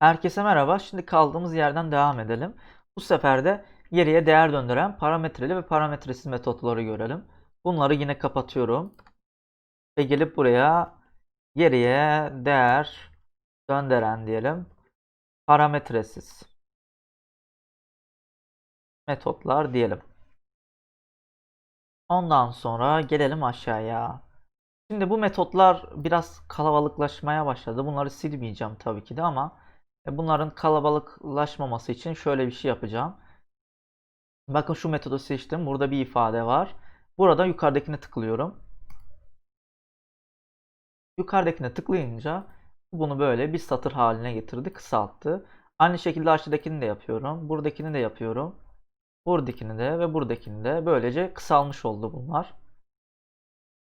Herkese merhaba. Şimdi kaldığımız yerden devam edelim. Bu sefer de geriye değer döndüren parametreli ve parametresiz metotları görelim. Bunları yine kapatıyorum. Ve gelip buraya geriye değer döndüren diyelim. Parametresiz metotlar diyelim. Ondan sonra gelelim aşağıya. Şimdi bu metotlar biraz kalabalıklaşmaya başladı. Bunları silmeyeceğim tabii ki de ama bunların kalabalıklaşmaması için şöyle bir şey yapacağım. Bakın şu metodu seçtim. Burada bir ifade var. Burada yukarıdakine tıklıyorum. Yukarıdakine tıklayınca bunu böyle bir satır haline getirdi, kısalttı. Aynı şekilde aşağıdakini de yapıyorum. Buradakini de yapıyorum. Buradakini de ve buradakini de böylece kısalmış oldu bunlar.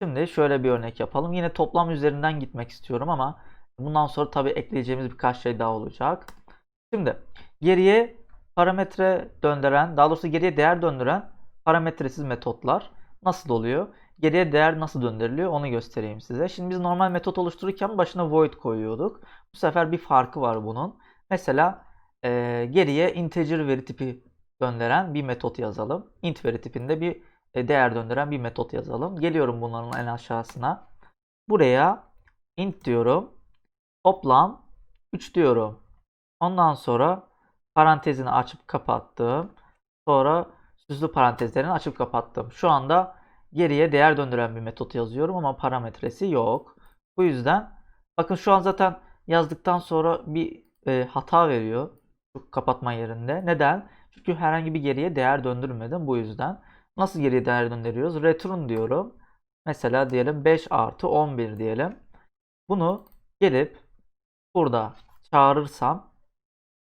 Şimdi şöyle bir örnek yapalım. Yine toplam üzerinden gitmek istiyorum ama bundan sonra tabii ekleyeceğimiz birkaç şey daha olacak. Şimdi geriye parametre döndüren, daha doğrusu geriye değer döndüren parametresiz metotlar nasıl oluyor? Geriye değer nasıl döndürülüyor onu göstereyim size. Şimdi biz normal metot oluştururken başına void koyuyorduk. Bu sefer bir farkı var bunun. Mesela e, geriye integer veri tipi döndüren bir metot yazalım. int veri tipinde bir e, değer döndüren bir metot yazalım. Geliyorum bunların en aşağısına. Buraya int diyorum. Toplam 3 diyorum. Ondan sonra parantezini açıp kapattım. Sonra süslü parantezlerini açıp kapattım. Şu anda geriye değer döndüren bir metot yazıyorum ama parametresi yok. Bu yüzden bakın şu an zaten yazdıktan sonra bir e, hata veriyor. Kapatma yerinde. Neden? Çünkü herhangi bir geriye değer döndürmedim bu yüzden. Nasıl geriye değer döndürüyoruz? Return diyorum. Mesela diyelim 5 artı 11 diyelim. Bunu gelip burada çağırırsam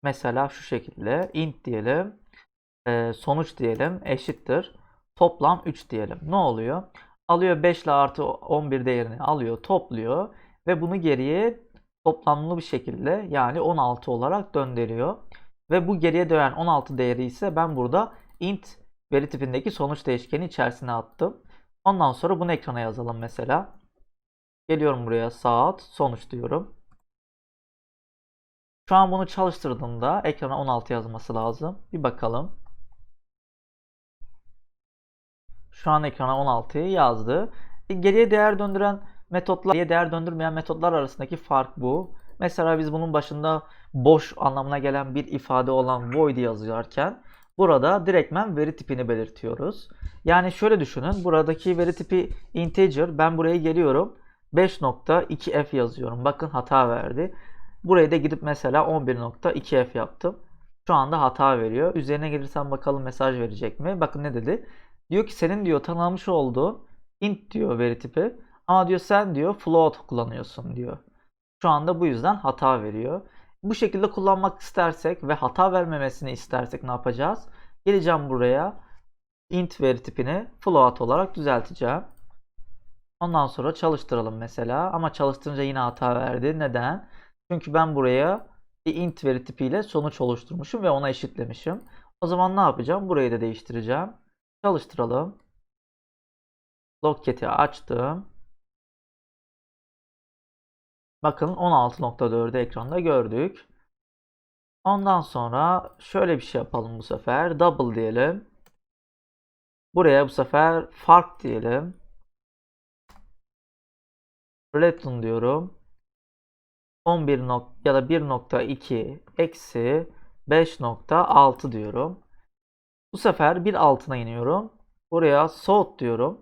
mesela şu şekilde int diyelim e, sonuç diyelim eşittir toplam 3 diyelim. Ne oluyor? Alıyor 5 ile artı 11 değerini alıyor topluyor ve bunu geriye toplamlı bir şekilde yani 16 olarak döndürüyor. Ve bu geriye dönen 16 değeri ise ben burada int veri tipindeki sonuç değişkeni içerisine attım. Ondan sonra bunu ekrana yazalım mesela. Geliyorum buraya saat sonuç diyorum. Şu an bunu çalıştırdığımda ekrana 16 yazması lazım. Bir bakalım. Şu an ekrana 16'yı yazdı. E, geriye değer döndüren metotlar, geriye değer döndürmeyen metotlar arasındaki fark bu. Mesela biz bunun başında boş anlamına gelen bir ifade olan void yazarken burada direktmen veri tipini belirtiyoruz. Yani şöyle düşünün. Buradaki veri tipi integer. Ben buraya geliyorum. 5.2f yazıyorum. Bakın hata verdi. Buraya da gidip mesela 11.2f yaptım. Şu anda hata veriyor. Üzerine gelirsem bakalım mesaj verecek mi? Bakın ne dedi? Diyor ki senin diyor tanımlamış olduğu int diyor veri tipi. Ama diyor sen diyor float kullanıyorsun diyor. Şu anda bu yüzden hata veriyor. Bu şekilde kullanmak istersek ve hata vermemesini istersek ne yapacağız? Geleceğim buraya int veri tipini float olarak düzelteceğim. Ondan sonra çalıştıralım mesela. Ama çalıştırınca yine hata verdi. Neden? Çünkü ben buraya bir int veri tipiyle sonuç oluşturmuşum ve ona eşitlemişim. O zaman ne yapacağım? Burayı da değiştireceğim. Çalıştıralım. Logcat'i açtım. Bakın 16.4'ü ekranda gördük. Ondan sonra şöyle bir şey yapalım bu sefer. Double diyelim. Buraya bu sefer fark diyelim. Return diyorum. 11 nok ya da 1.2 eksi 5.6 diyorum. Bu sefer bir altına iniyorum. Buraya sort diyorum.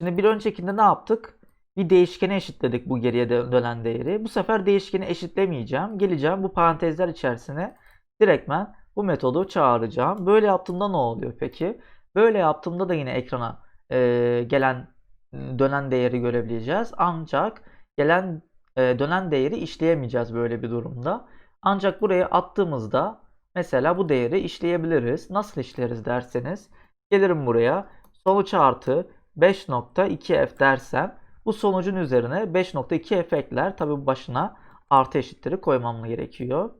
Şimdi bir öncekinde ne yaptık? Bir değişkene eşitledik bu geriye dönen değeri. Bu sefer değişkeni eşitlemeyeceğim. Geleceğim bu parantezler içerisine direktmen bu metodu çağıracağım. Böyle yaptığımda ne oluyor peki? Böyle yaptığımda da yine ekrana e, gelen dönen değeri görebileceğiz. Ancak gelen e, dönen değeri işleyemeyeceğiz böyle bir durumda. Ancak buraya attığımızda mesela bu değeri işleyebiliriz. Nasıl işleriz derseniz gelirim buraya sonuç artı 5.2f dersem bu sonucun üzerine 5.2f ekler. Tabi bu başına artı eşitleri koymam gerekiyor.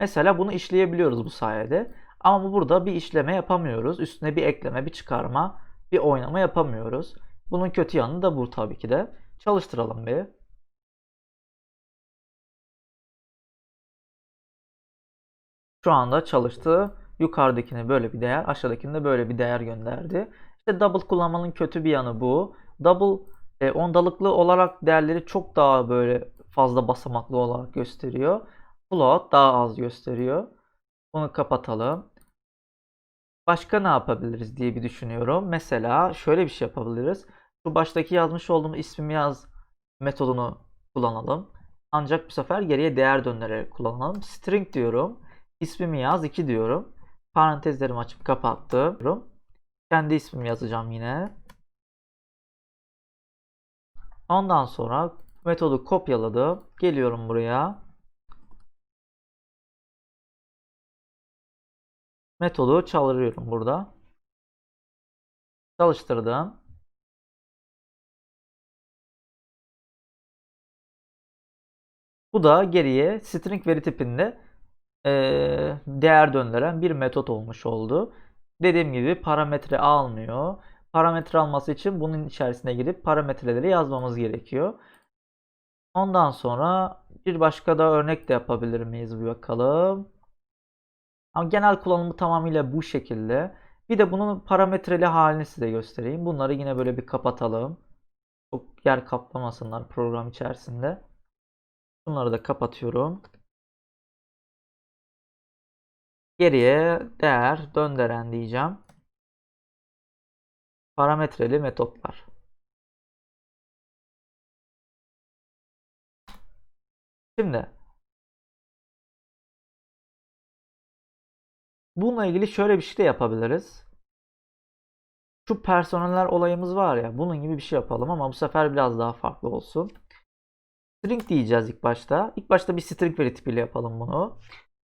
Mesela bunu işleyebiliyoruz bu sayede. Ama burada bir işleme yapamıyoruz. Üstüne bir ekleme, bir çıkarma, bir oynama yapamıyoruz. Bunun kötü yanı da bu tabii ki de. Çalıştıralım bir. Şu anda çalıştı. Yukarıdakine böyle bir değer, aşağıdakine de böyle bir değer gönderdi. İşte double kullanmanın kötü bir yanı bu. Double e, ondalıklı olarak değerleri çok daha böyle fazla basamaklı olarak gösteriyor. Float daha az gösteriyor. Bunu kapatalım. Başka ne yapabiliriz diye bir düşünüyorum. Mesela şöyle bir şey yapabiliriz. Şu baştaki yazmış olduğum ismimi yaz metodunu kullanalım. Ancak bu sefer geriye değer döndürerek kullanalım. String diyorum. İsmimi yaz 2 diyorum. Parantezlerimi açıp kapattım. Kendi ismimi yazacağım yine. Ondan sonra metodu kopyaladım. Geliyorum buraya. Metodu çalıştırıyorum burada. Çalıştırdım. Bu da geriye string veri tipinde değer döndüren bir metot olmuş oldu. Dediğim gibi parametre almıyor. Parametre alması için bunun içerisine girip parametreleri yazmamız gerekiyor. Ondan sonra bir başka da örnek de yapabilir miyiz bir bakalım. Ama genel kullanımı tamamıyla bu şekilde. Bir de bunun parametreli halini size göstereyim. Bunları yine böyle bir kapatalım. Çok yer kaplamasınlar program içerisinde. Bunları da kapatıyorum. Geriye değer döndüren diyeceğim. Parametreli metotlar. Şimdi bununla ilgili şöyle bir şey de yapabiliriz. Şu personeller olayımız var ya bunun gibi bir şey yapalım ama bu sefer biraz daha farklı olsun. String diyeceğiz ilk başta. İlk başta bir string veri tipiyle yapalım bunu.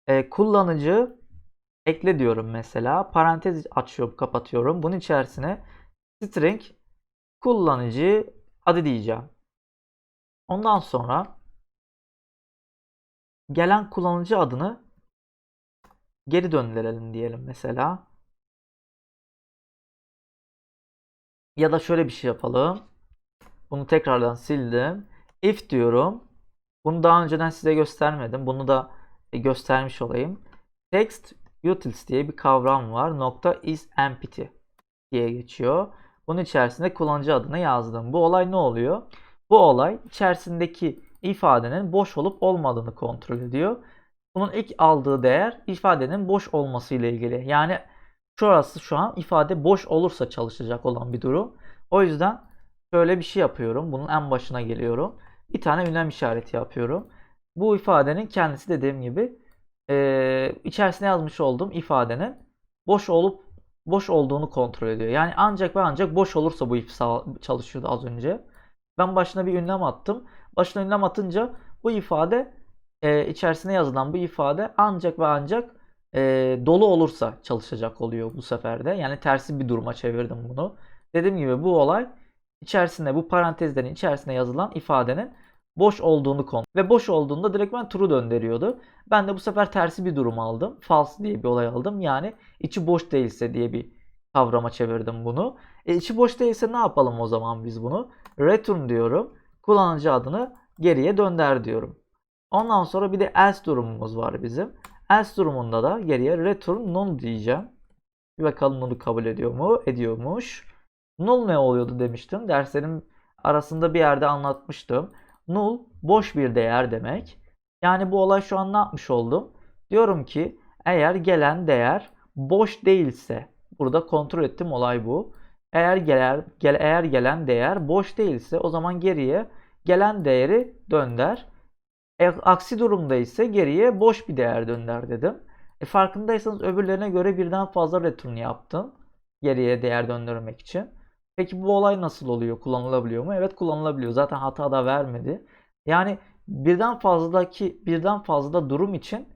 Ee, kullanıcı ekle diyorum mesela. Parantez açıyorum, kapatıyorum. Bunun içerisine string kullanıcı adı diyeceğim. Ondan sonra gelen kullanıcı adını geri döndürelim diyelim mesela. Ya da şöyle bir şey yapalım. Bunu tekrardan sildim. If diyorum. Bunu daha önceden size göstermedim. Bunu da e, göstermiş olayım. Text utils diye bir kavram var. Nokta is empty diye geçiyor. Bunun içerisinde kullanıcı adını yazdım. Bu olay ne oluyor? Bu olay içerisindeki ifadenin boş olup olmadığını kontrol ediyor. Bunun ilk aldığı değer ifadenin boş olması ile ilgili. Yani şurası şu an ifade boş olursa çalışacak olan bir durum. O yüzden şöyle bir şey yapıyorum. Bunun en başına geliyorum. Bir tane ünlem işareti yapıyorum. Bu ifadenin kendisi dediğim gibi e, içerisine yazmış olduğum ifadenin boş olup boş olduğunu kontrol ediyor. Yani ancak ve ancak boş olursa bu if çalışıyordu az önce. Ben başına bir ünlem attım. Başına ünlem atınca bu ifade e, içerisine yazılan bu ifade ancak ve ancak e, dolu olursa çalışacak oluyor bu seferde. Yani tersi bir duruma çevirdim bunu. Dediğim gibi bu olay içerisinde bu parantezlerin içerisine yazılan ifadenin boş olduğunu konu ve boş olduğunda direktmen true döndürüyordu. Ben de bu sefer tersi bir durum aldım. False diye bir olay aldım. Yani içi boş değilse diye bir kavrama çevirdim bunu. E, içi boş değilse ne yapalım o zaman biz bunu? Return diyorum. Kullanıcı adını geriye dönder diyorum. Ondan sonra bir de else durumumuz var bizim. Else durumunda da geriye return null diyeceğim. Bir bakalım null'u kabul ediyor mu? Ediyormuş. Null ne oluyordu demiştim. Derslerin arasında bir yerde anlatmıştım. Null boş bir değer demek. Yani bu olay şu an ne yapmış oldum? Diyorum ki eğer gelen değer boş değilse burada kontrol ettim olay bu. Eğer gelen, gel, eğer gelen değer boş değilse o zaman geriye gelen değeri dönder. E, aksi durumda ise geriye boş bir değer dönder dedim. E, farkındaysanız öbürlerine göre birden fazla return yaptım. Geriye değer döndürmek için. Peki bu olay nasıl oluyor? Kullanılabiliyor mu? Evet kullanılabiliyor. Zaten hata da vermedi. Yani birden fazladaki birden fazla durum için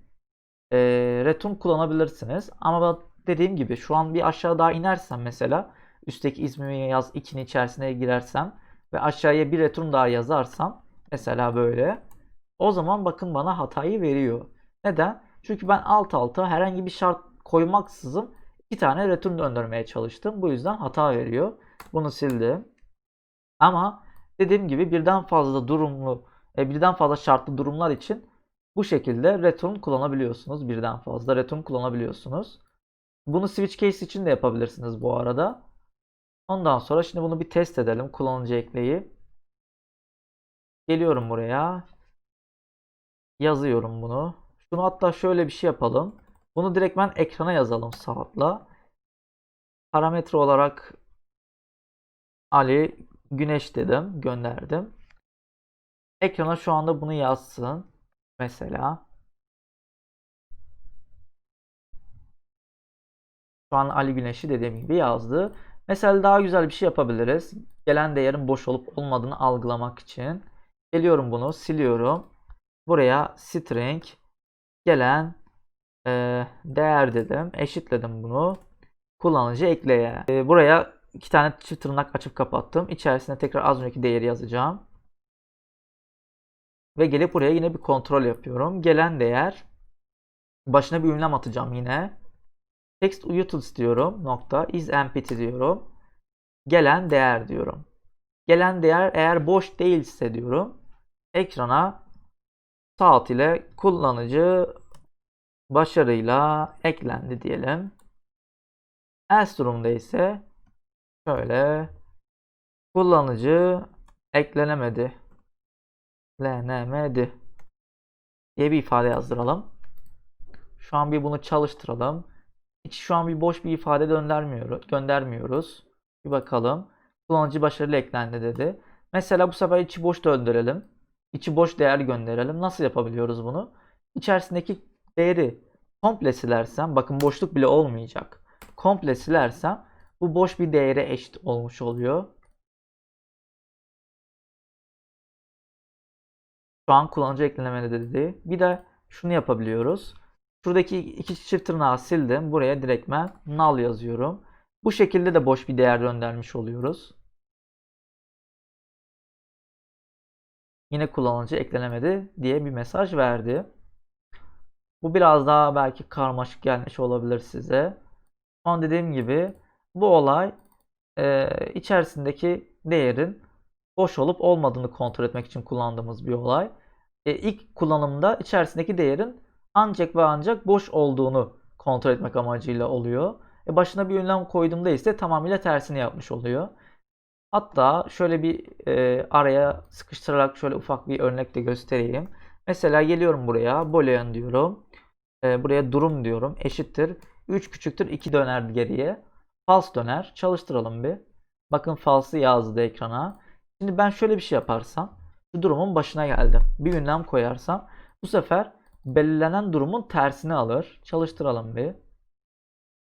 e, return kullanabilirsiniz. Ama dediğim gibi şu an bir aşağı daha inersem mesela üstteki ismimi yaz 2'nin içerisine girersem ve aşağıya bir return daha yazarsam mesela böyle o zaman bakın bana hatayı veriyor. Neden? Çünkü ben alt alta herhangi bir şart koymaksızın iki tane return döndürmeye çalıştım. Bu yüzden hata veriyor. Bunu sildim. Ama dediğim gibi birden fazla durumlu, e, birden fazla şartlı durumlar için Bu şekilde return kullanabiliyorsunuz. Birden fazla return kullanabiliyorsunuz. Bunu switch case için de yapabilirsiniz bu arada. Ondan sonra şimdi bunu bir test edelim. Kullanıcı ekleyi. Geliyorum buraya. Yazıyorum bunu. Şunu hatta şöyle bir şey yapalım. Bunu direktmen ekrana yazalım saatla. Parametre olarak Ali Güneş dedim. Gönderdim. Ekrana şu anda bunu yazsın. Mesela. Şu an Ali Güneş'i dediğim gibi yazdı. Mesela daha güzel bir şey yapabiliriz. Gelen değerin boş olup olmadığını algılamak için. Geliyorum bunu siliyorum. Buraya string gelen e, değer dedim. Eşitledim bunu. Kullanıcı ekleye. E, buraya iki tane çift tırnak açıp kapattım. İçerisine tekrar az önceki değeri yazacağım. Ve gelip buraya yine bir kontrol yapıyorum. Gelen değer başına bir ünlem atacağım yine. Text utils diyorum. Nokta is empty diyorum. Gelen değer diyorum. Gelen değer eğer boş değilse diyorum. Ekrana saat ile kullanıcı başarıyla eklendi diyelim. Else durumda ise şöyle kullanıcı eklenemedi. Eklenemedi diye bir ifade yazdıralım. Şu an bir bunu çalıştıralım. Hiç şu an bir boş bir ifade göndermiyoruz. göndermiyoruz. Bir bakalım. Kullanıcı başarılı eklendi dedi. Mesela bu sefer içi boş döndürelim. İçi boş değer gönderelim. Nasıl yapabiliyoruz bunu? İçerisindeki değeri komple silersem, bakın boşluk bile olmayacak. Komple silersem bu boş bir değere eşit olmuş oluyor. Şu an kullanıcı eklenemedi dedi. Bir de şunu yapabiliyoruz. Şuradaki iki çift tırnağı sildim. Buraya direktmen null yazıyorum. Bu şekilde de boş bir değer göndermiş oluyoruz. Yine kullanıcı eklenemedi diye bir mesaj verdi. Bu biraz daha belki karmaşık gelmiş olabilir size. Ama dediğim gibi bu olay e, içerisindeki değerin boş olup olmadığını kontrol etmek için kullandığımız bir olay. E, ilk kullanımda içerisindeki değerin ancak ve ancak boş olduğunu kontrol etmek amacıyla oluyor. E, başına bir ünlem koyduğumda ise tamamıyla tersini yapmış oluyor. Hatta şöyle bir e, araya sıkıştırarak şöyle ufak bir örnek de göstereyim. Mesela geliyorum buraya boolean diyorum. E, buraya durum diyorum. Eşittir. 3 küçüktür 2 döner geriye. False döner. Çalıştıralım bir. Bakın false'ı yazdı ekrana. Şimdi ben şöyle bir şey yaparsam şu durumun başına geldim. Bir ünlem koyarsam bu sefer belirlenen durumun tersini alır. Çalıştıralım bir.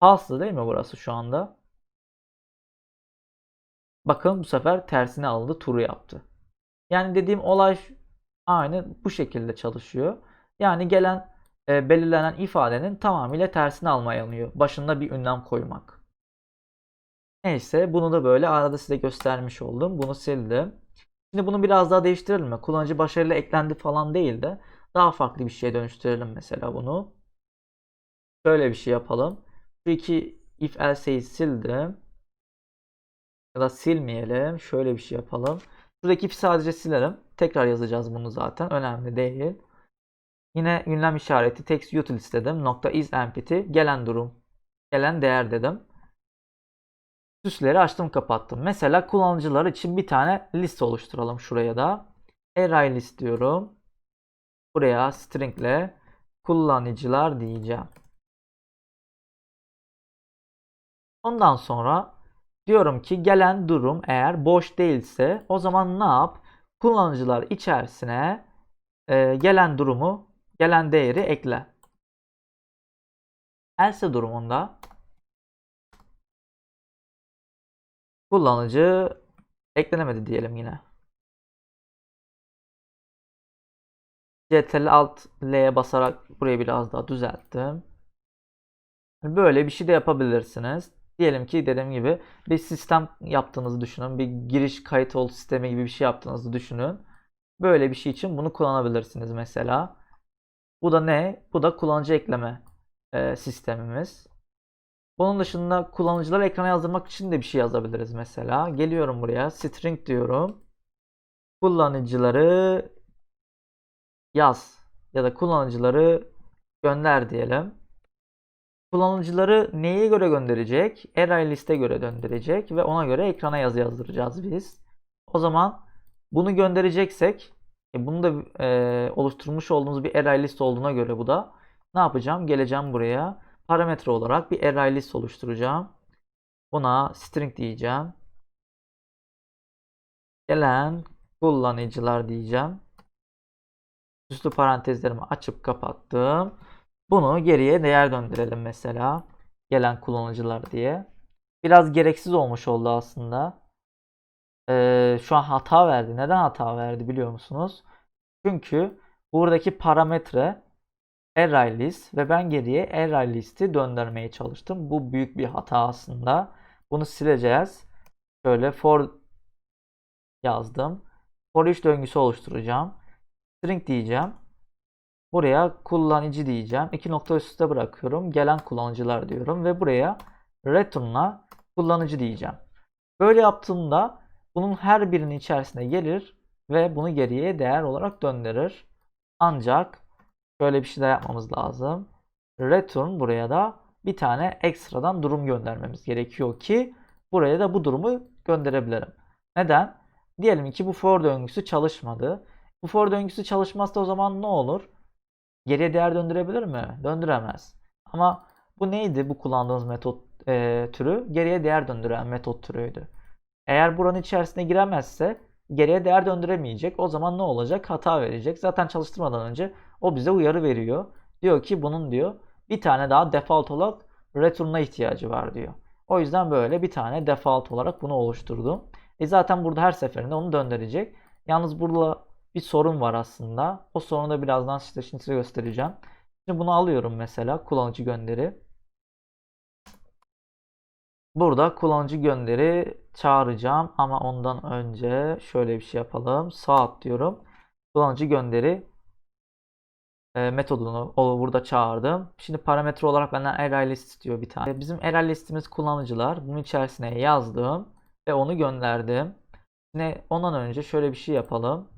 False değil mi burası şu anda? Bakın bu sefer tersini aldı, turu yaptı. Yani dediğim olay aynı bu şekilde çalışıyor. Yani gelen e, belirlenen ifadenin tamamıyla tersini almaya alınıyor. Başında bir ünlem koymak. Neyse bunu da böyle arada size göstermiş oldum. Bunu sildim. Şimdi bunu biraz daha değiştirelim mi? Kullanıcı başarıyla eklendi falan değil de daha farklı bir şeye dönüştürelim mesela bunu. Şöyle bir şey yapalım. Şu iki if else'yi sildim. Ya da silmeyelim. Şöyle bir şey yapalım. Şuradaki if'i sadece silelim. Tekrar yazacağız bunu zaten. Önemli değil. Yine ünlem işareti text utils dedim. Nokta is empty. Gelen durum. Gelen değer dedim. Süsleri açtım kapattım. Mesela kullanıcılar için bir tane liste oluşturalım şuraya da. Array list diyorum. Buraya stringle kullanıcılar diyeceğim. Ondan sonra diyorum ki gelen durum eğer boş değilse o zaman ne yap? Kullanıcılar içerisine e, gelen durumu, gelen değeri ekle. Else durumunda kullanıcı eklenemedi diyelim yine. Ctrl Alt L'ye basarak burayı biraz daha düzelttim. Böyle bir şey de yapabilirsiniz. Diyelim ki dediğim gibi bir sistem yaptığınızı düşünün. Bir giriş kayıt ol sistemi gibi bir şey yaptığınızı düşünün. Böyle bir şey için bunu kullanabilirsiniz mesela. Bu da ne? Bu da kullanıcı ekleme e, sistemimiz. Bunun dışında kullanıcıları ekrana yazdırmak için de bir şey yazabiliriz mesela. Geliyorum buraya. String diyorum. Kullanıcıları yaz ya da kullanıcıları gönder diyelim. Kullanıcıları neye göre gönderecek? Array liste göre gönderecek ve ona göre ekrana yazı yazdıracağız biz. O zaman bunu göndereceksek e, bunu da e, oluşturmuş olduğumuz bir array list olduğuna göre bu da ne yapacağım? Geleceğim buraya. Parametre olarak bir array list oluşturacağım. Buna string diyeceğim. Gelen kullanıcılar diyeceğim. Üstü parantezlerimi açıp kapattım. Bunu geriye değer döndürelim mesela. Gelen kullanıcılar diye. Biraz gereksiz olmuş oldu aslında. Ee, şu an hata verdi. Neden hata verdi biliyor musunuz? Çünkü buradaki parametre array list ve ben geriye array listi döndürmeye çalıştım. Bu büyük bir hata aslında. Bunu sileceğiz. Şöyle for yazdım. For each döngüsü oluşturacağım. String diyeceğim. Buraya kullanıcı diyeceğim. İki nokta üstte bırakıyorum. Gelen kullanıcılar diyorum ve buraya return'la kullanıcı diyeceğim. Böyle yaptığımda bunun her birinin içerisine gelir ve bunu geriye değer olarak döndürür. Ancak şöyle bir şey de yapmamız lazım. Return buraya da bir tane ekstradan durum göndermemiz gerekiyor ki buraya da bu durumu gönderebilirim. Neden? Diyelim ki bu for döngüsü çalışmadı. Bu for döngüsü çalışmazsa o zaman ne olur? Geriye değer döndürebilir mi? Döndüremez. Ama bu neydi bu kullandığımız metot e, türü? Geriye değer döndüren metot türüydü. Eğer buranın içerisine giremezse geriye değer döndüremeyecek. O zaman ne olacak? Hata verecek. Zaten çalıştırmadan önce o bize uyarı veriyor. Diyor ki bunun diyor bir tane daha default olarak return'a ihtiyacı var diyor. O yüzden böyle bir tane default olarak bunu oluşturdum. E zaten burada her seferinde onu döndürecek. Yalnız burada bir sorun var aslında. O sorunu da birazdan işte şimdi size göstereceğim. Şimdi bunu alıyorum mesela kullanıcı gönderi. Burada kullanıcı gönderi çağıracağım ama ondan önce şöyle bir şey yapalım. Saat diyorum. Kullanıcı gönderi e, metodunu o burada çağırdım. Şimdi parametre olarak benden array list istiyor bir tane. Bizim array listimiz kullanıcılar. Bunun içerisine yazdım ve onu gönderdim. Yine ondan önce şöyle bir şey yapalım.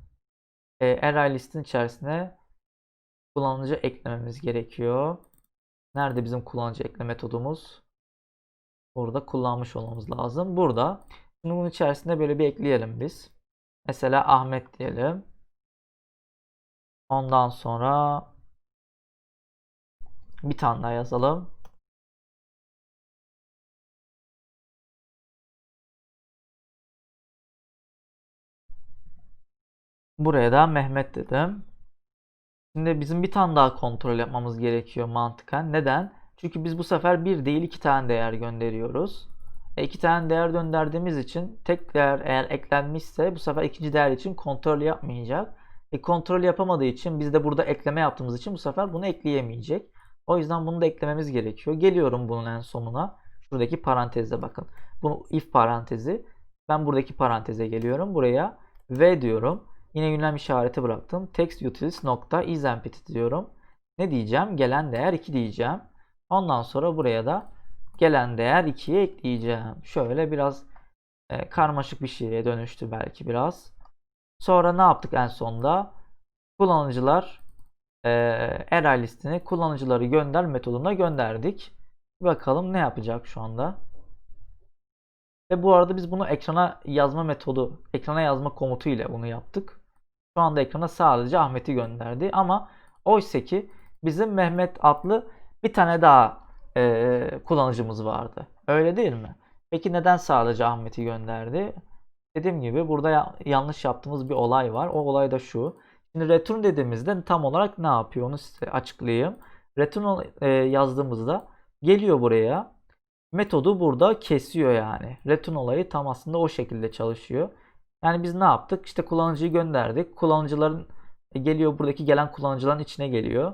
E, array listin içerisine kullanıcı eklememiz gerekiyor. Nerede bizim kullanıcı ekleme metodumuz? Burada kullanmış olmamız lazım. Burada. Şimdi bunun içerisinde böyle bir ekleyelim biz. Mesela Ahmet diyelim. Ondan sonra bir tane daha yazalım. Buraya da Mehmet dedim. Şimdi bizim bir tane daha kontrol yapmamız gerekiyor mantıken. Neden? Çünkü biz bu sefer bir değil iki tane değer gönderiyoruz. E iki tane değer gönderdiğimiz için tek değer eğer eklenmişse bu sefer ikinci değer için kontrol yapmayacak. E kontrol yapamadığı için biz de burada ekleme yaptığımız için bu sefer bunu ekleyemeyecek. O yüzden bunu da eklememiz gerekiyor. Geliyorum bunun en sonuna. Şuradaki parantezde bakın. Bunu if parantezi. Ben buradaki paranteze geliyorum. Buraya v diyorum. Yine ünlem işareti bıraktım. Text utils nokta is empty diyorum. Ne diyeceğim? Gelen değer 2 diyeceğim. Ondan sonra buraya da gelen değer 2'ye ekleyeceğim. Şöyle biraz e, karmaşık bir şeye dönüştü belki biraz. Sonra ne yaptık en sonda? Kullanıcılar e, array listini kullanıcıları gönder metoduna gönderdik. Bakalım ne yapacak şu anda. Ve bu arada biz bunu ekrana yazma metodu, ekrana yazma komutu ile bunu yaptık. Şu anda ekrana sadece Ahmet'i gönderdi ama oysa ki bizim Mehmet adlı bir tane daha e, kullanıcımız vardı. Öyle değil mi? Peki neden sadece Ahmet'i gönderdi? Dediğim gibi burada ya- yanlış yaptığımız bir olay var. O olay da şu. Şimdi return dediğimizde tam olarak ne yapıyor onu size açıklayayım. Return e, yazdığımızda geliyor buraya. Metodu burada kesiyor yani. Return olayı tam aslında o şekilde çalışıyor. Yani biz ne yaptık? İşte kullanıcıyı gönderdik. Kullanıcıların e, geliyor buradaki gelen kullanıcıların içine geliyor.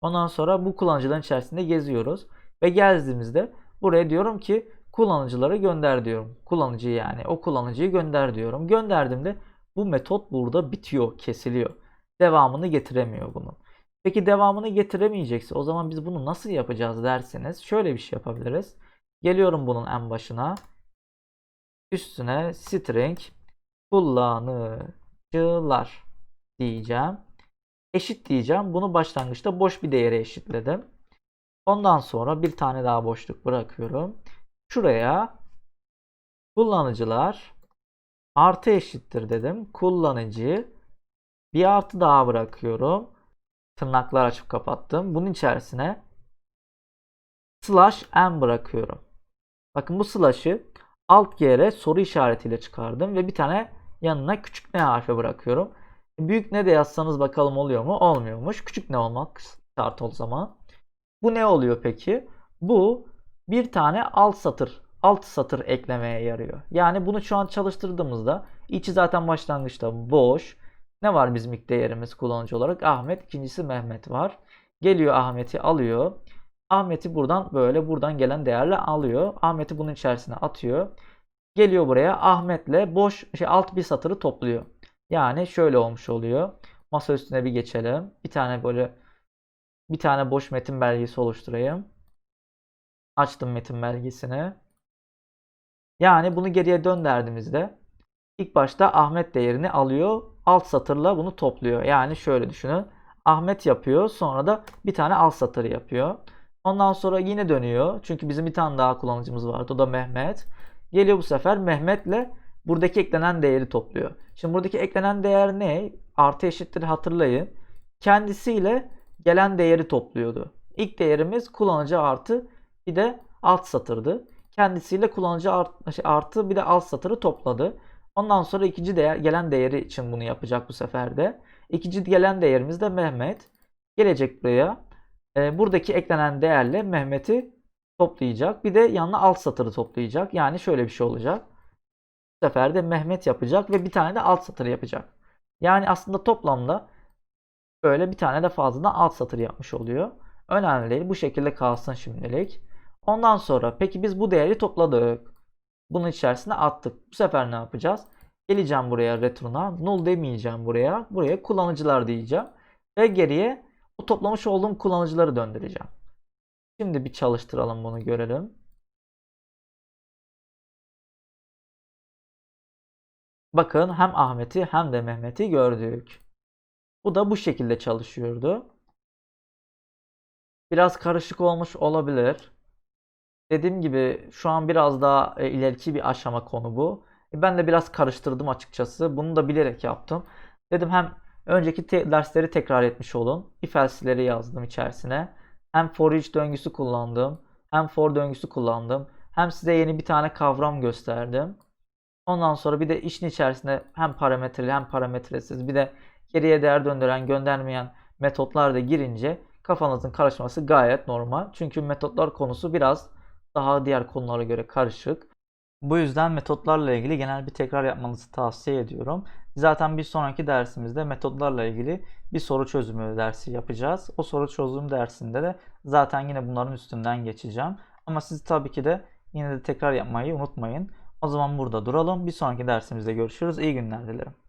Ondan sonra bu kullanıcıların içerisinde geziyoruz. Ve gezdiğimizde buraya diyorum ki kullanıcıları gönder diyorum. Kullanıcıyı yani o kullanıcıyı gönder diyorum. Gönderdiğimde bu metot burada bitiyor, kesiliyor. Devamını getiremiyor bunun. Peki devamını getiremeyecekse o zaman biz bunu nasıl yapacağız derseniz şöyle bir şey yapabiliriz. Geliyorum bunun en başına. Üstüne string kullanıcılar diyeceğim. Eşit diyeceğim. Bunu başlangıçta boş bir değere eşitledim. Ondan sonra bir tane daha boşluk bırakıyorum. Şuraya kullanıcılar artı eşittir dedim. Kullanıcı bir artı daha bırakıyorum. Tırnaklar açıp kapattım. Bunun içerisine slash n bırakıyorum. Bakın bu slash'ı alt yere soru işaretiyle çıkardım ve bir tane yanına küçük n harfi bırakıyorum. Büyük ne de yazsanız bakalım oluyor mu? Olmuyormuş. Küçük ne olmak şart o zaman. Bu ne oluyor peki? Bu bir tane alt satır, alt satır eklemeye yarıyor. Yani bunu şu an çalıştırdığımızda içi zaten başlangıçta boş. Ne var bizim ilk değerimiz kullanıcı olarak? Ahmet, ikincisi Mehmet var. Geliyor Ahmet'i alıyor. Ahmet'i buradan böyle buradan gelen değerle alıyor. Ahmet'i bunun içerisine atıyor. Geliyor buraya Ahmet'le boş şey alt bir satırı topluyor. Yani şöyle olmuş oluyor. Masa üstüne bir geçelim. Bir tane böyle bir tane boş metin belgesi oluşturayım. Açtım metin belgesini. Yani bunu geriye döndürdüğümüzde ilk başta Ahmet değerini alıyor. Alt satırla bunu topluyor. Yani şöyle düşünün. Ahmet yapıyor. Sonra da bir tane alt satır yapıyor. Ondan sonra yine dönüyor. Çünkü bizim bir tane daha kullanıcımız vardı. O da Mehmet. Geliyor bu sefer Mehmet'le buradaki eklenen değeri topluyor. Şimdi buradaki eklenen değer ne? Artı eşittir hatırlayın. Kendisiyle gelen değeri topluyordu. İlk değerimiz kullanıcı artı bir de alt satırdı. Kendisiyle kullanıcı art- şey, artı bir de alt satırı topladı. Ondan sonra ikinci değer gelen değeri için bunu yapacak bu sefer de. İkinci gelen değerimiz de Mehmet. Gelecek buraya. E, buradaki eklenen değerle Mehmet'i toplayacak. Bir de yanına alt satırı toplayacak. Yani şöyle bir şey olacak. Bu sefer de Mehmet yapacak ve bir tane de alt satır yapacak. Yani aslında toplamda böyle bir tane de fazladan alt satır yapmış oluyor. Önemli değil. Bu şekilde kalsın şimdilik. Ondan sonra peki biz bu değeri topladık. Bunun içerisine attık. Bu sefer ne yapacağız? Geleceğim buraya returna. Null demeyeceğim buraya. Buraya kullanıcılar diyeceğim. Ve geriye o toplamış olduğum kullanıcıları döndüreceğim. Şimdi bir çalıştıralım bunu görelim. Bakın hem Ahmet'i hem de Mehmet'i gördük. Bu da bu şekilde çalışıyordu. Biraz karışık olmuş olabilir. Dediğim gibi şu an biraz daha e, ileriki bir aşama konu bu. E, ben de biraz karıştırdım açıkçası. Bunu da bilerek yaptım. Dedim hem önceki te- dersleri tekrar etmiş olun. If else'leri yazdım içerisine. Hem for each döngüsü kullandım. Hem for döngüsü kullandım. Hem size yeni bir tane kavram gösterdim. Ondan sonra bir de işin içerisinde hem parametreli hem parametresiz bir de geriye değer döndüren göndermeyen metotlar da girince kafanızın karışması gayet normal. Çünkü metotlar konusu biraz daha diğer konulara göre karışık. Bu yüzden metotlarla ilgili genel bir tekrar yapmanızı tavsiye ediyorum. Zaten bir sonraki dersimizde metotlarla ilgili bir soru çözümü dersi yapacağız. O soru çözüm dersinde de zaten yine bunların üstünden geçeceğim. Ama siz tabii ki de yine de tekrar yapmayı unutmayın. O zaman burada duralım. Bir sonraki dersimizde görüşürüz. İyi günler dilerim.